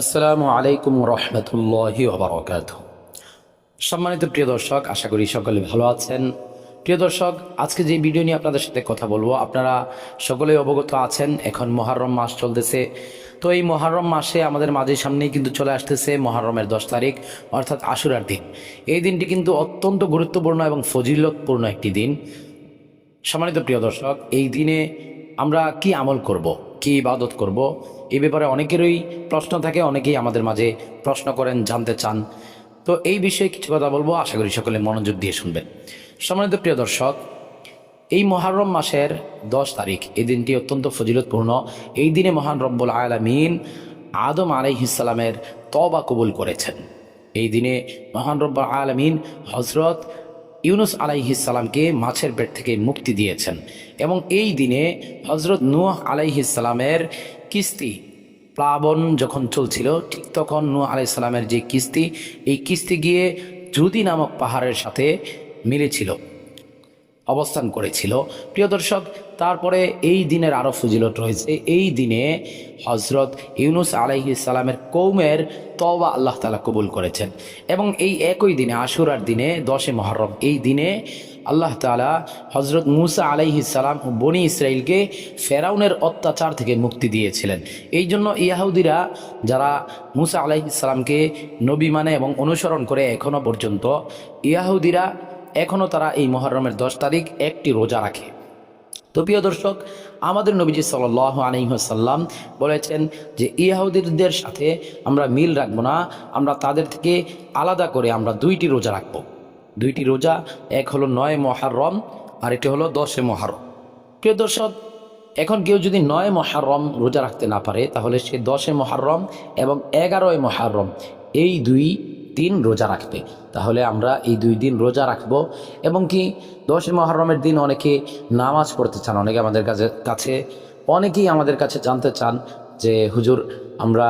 আসসালামু আলাইকুম রহমতুল্লাহি সম্মানিত প্রিয় দর্শক, আশা করি সকলে ভালো আছেন। প্রিয় দর্শক, আজকে যে ভিডিও নিয়ে আপনাদের সাথে কথা বলব, আপনারা সকলেই অবগত আছেন, এখন মহারম মাস চলতেছে। তো এই মহারম মাসে আমাদের মাঝে সামনেই কিন্তু চলে আসতেছে মহারমের দশ তারিখ, অর্থাৎ আশুরার দিন। এই দিনটি কিন্তু অত্যন্ত গুরুত্বপূর্ণ এবং ফজিলতপূর্ণ একটি দিন। সম্মানিত প্রিয় দর্শক, এই দিনে আমরা কি আমল করব? কি ইবাদত করব? এই ব্যাপারে অনেকেরই প্রশ্ন থাকে, অনেকেই আমাদের মাঝে প্রশ্ন করেন, জানতে চান। তো এই বিষয়ে কিছু কথা বলব, আশা করি সকলে মনোযোগ দিয়ে শুনবেন। সম্মানিত প্রিয় দর্শক, এই মহারম মাসের দশ তারিখ, এই দিনটি অত্যন্ত ফজিলতপূর্ণ। এই দিনে মহান রব্বুল আলমিন আদম আলাইহিসালামের তবা কবুল করেছেন। এই দিনে মহান রব্বুল আলমিন হজরত ইউনুস আলাইহিসালামকে মাছের পেট থেকে মুক্তি দিয়েছেন এবং এই দিনে হজরত নূহ আলাইহিসালামের কিস্তি প্লাবন যখন চলছিল, ঠিক তখন নূহ আলাইসালামের যে কিস্তি, এই কিস্তি গিয়ে জুদি নামক পাহাড়ের সাথে মিলেছিল, অবস্থান করেছিল। প্রিয় দর্শক তারপরে এই দিনের আরও ফজিলত রয়েছে। এই দিনে হজরত ইউনুস আলাইহি সালামের কৌমের তবা আল্লাহ তালা কবুল করেছেন। এবং এই একই দিনে, আশুরার দিনে, দশে মহরম, এই দিনে আল্লাহ তালা হজরত মুসা আলাইহি সালাম ও বনি ইসরায়েলকে ফেরাউনের অত্যাচার থেকে মুক্তি দিয়েছিলেন। এই জন্য ইয়াহুদিরা, যারা মুসা আলাইহি সালামকে নবী মানে এবং অনুসরণ করে এখনও পর্যন্ত, ইয়াহুদিরা এখনও তারা এই মহরমের দশ তারিখ একটি রোজা রাখে। তো প্রিয় দর্শক, আমাদের নবীজি সাল আলহিহাসাল্লাম বলেছেন যে ইয়াহুদিদের সাথে আমরা মিল রাখব না, আমরা তাদের থেকে আলাদা করে আমরা দুইটি রোজা রাখব। দুইটি রোজা, এক হলো নয় মহারম আর একটি হলো দশে মহারম প্রিয় দর্শক, এখন কেউ যদি নয় মহারম রোজা রাখতে না পারে, তাহলে সে দশে মহারম এবং এগারোয় মহারম এই দুই দিন রোজা রাখবে। তাহলে আমরা এই দুই দিন রোজা রাখব এবং কি দশে মহরমের দিন অনেকে নামাজ পড়তে চান, অনেকে আমাদের কাছে কাছে, অনেকেই আমাদের কাছে জানতে চান যে, হুজুর, আমরা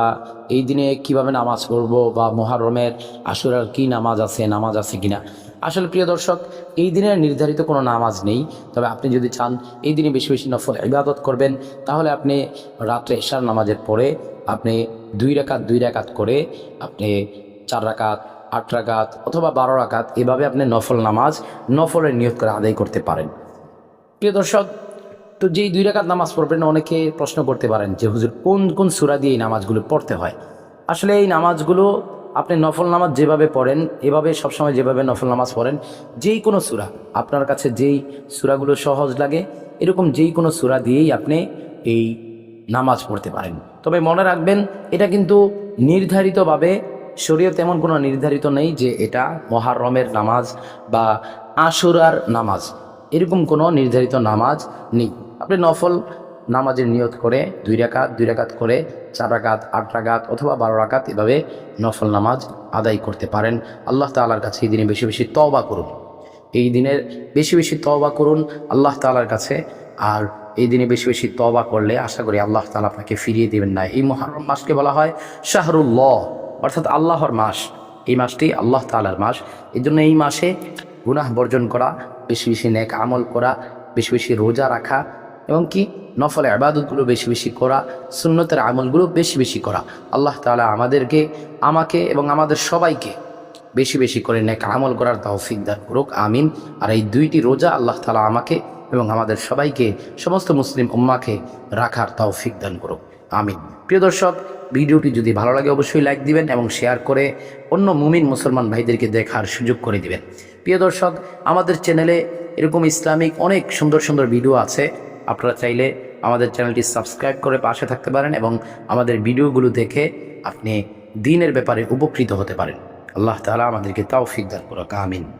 এই দিনে কীভাবে নামাজ পড়ব বা মহরমের আশুরার কি নামাজ আছে নামাজ আছে কিনা? আসলে প্রিয় দর্শক, এই দিনের নির্ধারিত কোনো নামাজ নেই। তবে আপনি যদি চান এই দিনে বেশি বেশি নফল ইবাদত করবেন, তাহলে আপনি রাত্রে এশার নামাজের পরে আপনি দুই রাকাত দুই রাকাত করে আপনি চার রাকাত, আট রাকাত অথবা বারো রাকাত, এভাবে আপনি নফল নামাজ নফলের নিয়ত করে আদায় করতে পারেন। প্রিয় দর্শক, তো যেই দুই রাকাত নামাজ পড়বেন, অনেকে প্রশ্ন করতে পারেন যে, হুজুর, কোন কোন সুরা দিয়ে এই নামাজগুলো পড়তে হয়? আসলে এই নামাজগুলো আপনি নফল নামাজ যেভাবে পড়েন, এভাবে সবসময় যেভাবে নফল নামাজ পড়েন, যেই কোনো সুরা, আপনার কাছে যেই সুরাগুলো সহজ লাগে, এরকম যেই কোনো সুরা দিয়েই আপনি এই নামাজ পড়তে পারেন। তবে মনে রাখবেন, এটা কিন্তু নির্ধারিতভাবে শরীয়ত তেমন কোনো নির্ধারিত নেই যে এটা মহারমের নামাজ বা আশুরার নামাজ। এরকম কোনো নির্ধারিত নামাজ নেই। আপনি নফল নামাজের নিয়ত করে দুই রাকাত দুই রাকাত করে চার রাকাত, আট রাকাত অথবা বারো রাকাত এভাবে নফল নামাজ আদায় করতে পারেন। আল্লাহ তালার কাছে এই দিনে বেশি বেশি তওবা করুন। এই দিনের বেশি বেশি তওবা করুন আল্লাহ তালার কাছে। আর এই দিনে বেশি বেশি তওবা করলে আশা করি আল্লাহ তালা আপনাকে ফিরিয়ে দেবেন না। এই মহারম মাসকে বলা হয় শাহরুল্লাহ। অর্থাৎ আল্লাহর মাস। এই মাসটি আল্লাহ তালার মাস। এই জন্য এই মাসে গুনাহ বর্জন করা, বেশি বেশি নেক আমল করা, বেশি বেশি রোজা রাখা, এবং কি নফল আবাদতগুলো বেশি বেশি করা, সুন্নতের আমলগুলো বেশি বেশি করা। আল্লাহ তালা আমাদেরকে, আমাকে এবং আমাদের সবাইকে বেশি বেশি করে নেক আমল করার তৌফিক দান করুক, আমিন। আর এই দুইটি রোজা আল্লাহ তালা আমাকে এবং আমাদের সবাইকে, সমস্ত মুসলিম উম্মাকে রাখার তৌফিক দান করুক, আমিন। প্রিয় দর্শক ভিডিওটি যদি ভালো লাগে অবশ্যই লাইক দিবেন এবং শেয়ার করে অন্য মুমিন মুসলমান ভাইদেরকে দেখার সুযোগ করে দিবেন। প্রিয় দর্শক, আমাদের চ্যানেলে এরকম ইসলামিক অনেক সুন্দর সুন্দর ভিডিও আছে। আপনারা চাইলে আমাদের চ্যানেলটি সাবস্ক্রাইব করে পাশে থাকতে পারেন এবং আমাদের ভিডিওগুলো দেখে আপনি দিনের ব্যাপারে উপকৃত হতে পারেন। আল্লাহ তালা আমাদেরকে তাও দান করুক, আমিন।